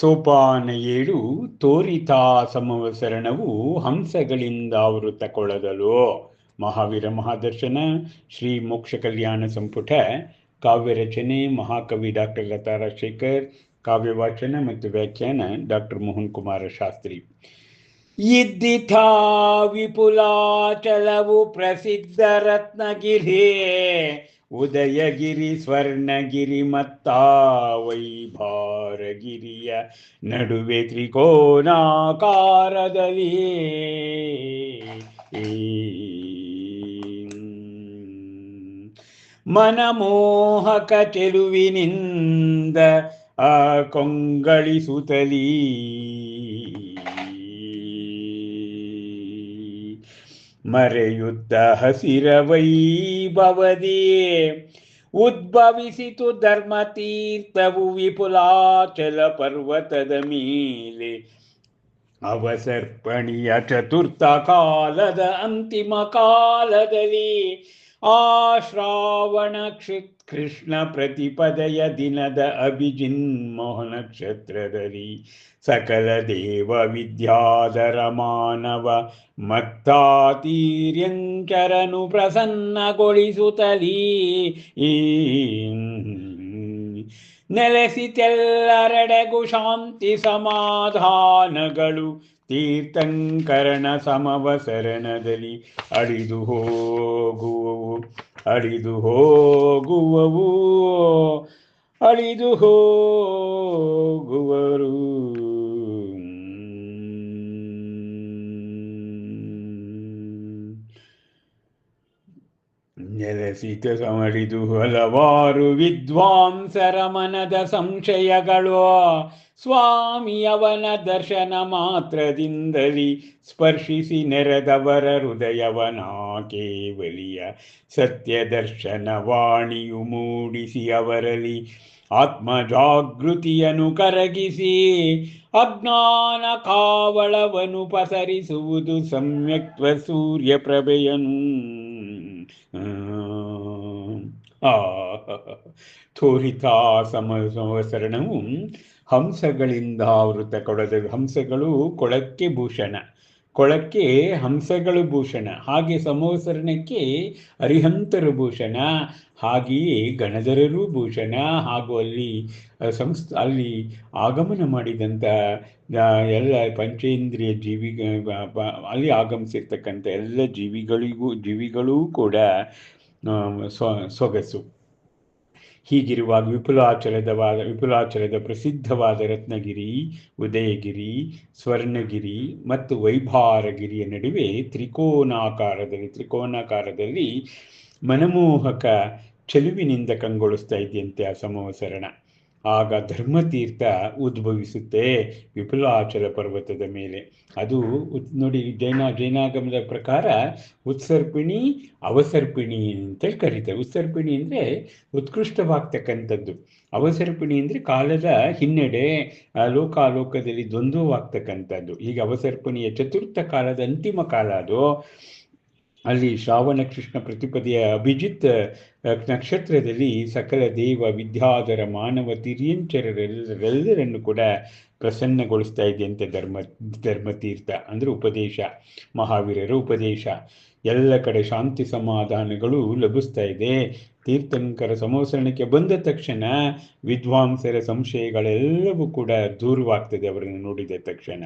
ಸೋಪಾನ ಏಳು ತೋರಿತಾ ಸಮವಸರಣವು ಹಂಸಗಳಿಂದ ಆವೃತಕೊಳ್ಳದಲು ಮಹಾವೀರ ಮಹಾದರ್ಶನ, ಶ್ರೀ ಮೋಕ್ಷ ಕಲ್ಯಾಣ ಸಂಪುಟ, ಕಾವ್ಯ ರಚನೆ, ಮಹಾಕವಿ ಡಾಕ್ಟರ್ ಲತಾ ರಾಜಶೇಖರ್, ಕಾವ್ಯ ವಾಚನ ಮತ್ತು ವ್ಯಾಖ್ಯಾನ ಡಾಕ್ಟರ್ ಮೋಹನ್ ಕುಮಾರ ಶಾಸ್ತ್ರಿ. ಇದ್ದಿಥಾ ವಿಪುಲಾಚಲವು ಪ್ರಸಿದ್ಧ ರತ್ನಗಿರಿ. ಉದಯಗಿರಿ ಸ್ವರ್ಣಗಿರಿ ಮತ್ತ ವೈಭಾರಗಿರಿಯ ನಡುವೆ ತ್ರಿಕೋನಾಕಾರದಲ್ಲಿ. ಮನಮೋಹಕ ಚೆಲುವಿನಿಂದ ಆ ಕೊಂಗಳಿಸುತ್ತಲೀ. ಮರೆಯುತ್ತ ಹಸಿರವೈಭವದೇ ಉದ್ಭವಿಸಿತು ಧರ್ಮತೀರ್ಥವು ವಿಪುಲಾಚಲ ಪರ್ವತದ ಮೇಲೆ. ಅವಸರ್ಪಣಿಯ ಚತುರ್ಥ ಕಾಲದ ಅಂತಿಮ ಕಾಲದಲ್ಲಿ ಆ ಶ್ರಾವಣ ಕೃಷ್ಣ ಪ್ರತಿಪದಯ ದಿನದ ಅಭಿಜಿನ್ಮೋಹ ನಕ್ಷತ್ರದಲ್ಲಿ ಸಕಲ ದೇವ ವಿದ್ಯಾಧರ ಮಾನವ ಮತ್ತಾತೀರ್ಯಂಕರನು ಪ್ರಸನ್ನಗೊಳಿಸುತ್ತಲೀ ನೆಲೆಸಿತೆಲ್ಲರೆಡೆಗೂ ಶಾಂತಿ ಸಮಾಧಾನಗಳು ತೀರ್ಥಂಕರಣ ಸಮವಸರಣದಲ್ಲಿ ಅಳಿದು ಹೋಗುವವು ಅಳಿದು ಹೋಗುವವು? ಅಳಿದು ಹೋಗುವರು? ನೆಲೆಸಿತ ಸಮರಿದು ಹಲವಾರು ವಿದ್ವಾಂಸರ ಮನದ ಸಂಶಯಗಳು ಸ್ವಾಮಿಯವನ ದರ್ಶನ ಮಾತ್ರದಿಂದಲಿ ಸ್ಪರ್ಶಿಸಿ ನೆರೆದವರ ಹೃದಯವನ ಕೇವಲಿಯ ಸತ್ಯ ದರ್ಶನ ವಾಣಿಯು ಮೂಡಿಸಿ ಅವರಲ್ಲಿ ಆತ್ಮ ಜಾಗೃತಿಯನ್ನು ಕರಗಿಸಿ ಅಜ್ಞಾನ ಕಾವಳವನ್ನು ಪಸರಿಸುವುದು ಸಮ್ಯಕ್ತ್ವ ಸೂರ್ಯ ಪ್ರಭೆಯನು ತೋರಿತಾ ಸಮ ಸಂವಸರಣವು ಹಂಸಗಳಿಂದ ಆವೃತ ಕೊಡದ ಹಂಸಗಳು ಕೊಳಕ್ಕೆ ಭೂಷಣ. ಕೊಳಕ್ಕೆ ಹಂಸಗಳು ಭೂಷಣ. ಹಾಗೆ ಸಮವಸರಣಕ್ಕೆ ಅರಿಹಂತರು ಭೂಷಣ. ಹಾಗೆಯೇ ಗಣಧರರು ಭೂಷಣ. ಹಾಗೂ ಅಲ್ಲಿ ಸಂಸ್, ಅಲ್ಲಿ ಆಗಮನ ಮಾಡಿದಂಥ ಎಲ್ಲ ಪಂಚೇಂದ್ರಿಯ ಜೀವಿ ಅಲ್ಲಿ ಆಗಮಿಸಿರ್ತಕ್ಕಂಥ ಎಲ್ಲ ಜೀವಿಗಳಿಗೂ, ಜೀವಿಗಳೂ ಕೂಡ ಸ್ವ ಸೊಗಸು ಹೀಗಿರುವಾಗ ವಿಪುಲಾಚಲದವಾದ, ವಿಪುಲಾಚಲದ ಪ್ರಸಿದ್ಧವಾದ ರತ್ನಗಿರಿ, ಉದಯಗಿರಿ, ಸ್ವರ್ಣಗಿರಿ ಮತ್ತು ವೈಭಾರಗಿರಿಯ ನಡುವೆ ತ್ರಿಕೋನಾಕಾರದಲ್ಲಿ ತ್ರಿಕೋನಾಕಾರದಲ್ಲಿ ಮನಮೋಹಕ ಚೆಲುವಿನಿಂದ ಕಂಗೊಳಿಸ್ತಾ ಇದೆಯಂತೆ ಆ ಸಮವಸರಣ. ಆಗ ಧರ್ಮತೀರ್ಥ ಉದ್ಭವಿಸುತ್ತೆ ವಿಪುಲಾಚಲ ಪರ್ವತದ ಮೇಲೆ. ಅದು ನೋಡಿ, ಜೈನ, ಜೈನಾಗಮದ ಪ್ರಕಾರ ಉತ್ಸರ್ಪಿಣಿ, ಅವಸರ್ಪಿಣಿ ಅಂತೇಳಿ ಕರೀತಾರೆ. ಉತ್ಸರ್ಪಿಣಿ ಅಂದರೆ ಉತ್ಕೃಷ್ಟವಾಗ್ತಕ್ಕಂಥದ್ದು. ಅವಸರ್ಪಿಣಿ ಅಂದರೆ ಕಾಲದ ಹಿನ್ನಡೆ ಲೋಕಾಲೋಕದಲ್ಲಿ ದ್ವಂದ್ವವಾಗ್ತಕ್ಕಂಥದ್ದು. ಈಗ ಅವಸರ್ಪಿಣಿಯ ಚತುರ್ಥ ಕಾಲದ ಅಂತಿಮ ಕಾಲ ಅದು. ಅಲ್ಲಿ ಶ್ರಾವಣ ಕೃಷ್ಣ ಪ್ರತಿಪದಿಯ ಅಭಿಜಿತ್ ನಕ್ಷತ್ರದಲ್ಲಿ ಸಕಲ ದೇವ ವಿದ್ಯಾಧರ ಮಾನವ ತಿರಿಯಂಚರರೆಲ್ಲರನ್ನು ಕೂಡ ಪ್ರಸನ್ನಗೊಳಿಸ್ತಾ ಇದೆಯಂತೆ ಧರ್ಮ, ಧರ್ಮತೀರ್ಥ ಅಂದರೆ ಉಪದೇಶ, ಮಹಾವೀರರ ಉಪದೇಶ. ಎಲ್ಲ ಕಡೆ ಶಾಂತಿ ಸಮಾಧಾನಗಳು ಲಭಿಸ್ತಾ ಇದೆ. ತೀರ್ಥಂಕರ ಸಮೋಸರಣಕ್ಕೆ ಬಂದ ತಕ್ಷಣ ವಿದ್ವಾಂಸರ ಸಂಶಯಗಳೆಲ್ಲವೂ ಕೂಡ ದೂರವಾಗ್ತದೆ ಅವರನ್ನು ನೋಡಿದ ತಕ್ಷಣ.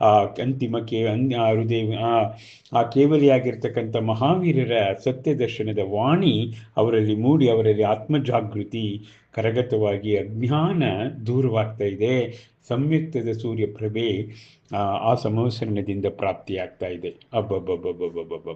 ಆ ಅಂತಿಮ ಕೇ ಆ ಹೃದಯ, ಆ ಕೇವಲಿಯಾಗಿರ್ತಕ್ಕಂಥ ಮಹಾವೀರರ ಸತ್ಯ ದರ್ಶನದ ವಾಣಿ ಅವರಲ್ಲಿ ಮೂಡಿ ಅವರಲ್ಲಿ ಆತ್ಮಜಾಗೃತಿ, ಕರಗತವಾಗಿ ಅಜ್ಞಾನ ದೂರವಾಗ್ತಾ ಇದೆ. ಸಂಯುಕ್ತದ ಸೂರ್ಯ ಪ್ರಭೆ ಆ ಸಮವಸರಣದಿಂದ ಪ್ರಾಪ್ತಿಯಾಗ್ತಾ ಇದೆ. ಅಬ್ಬಬ್ಬಬ್ಬಬ್ಬಬ್ಬಬ್ಬ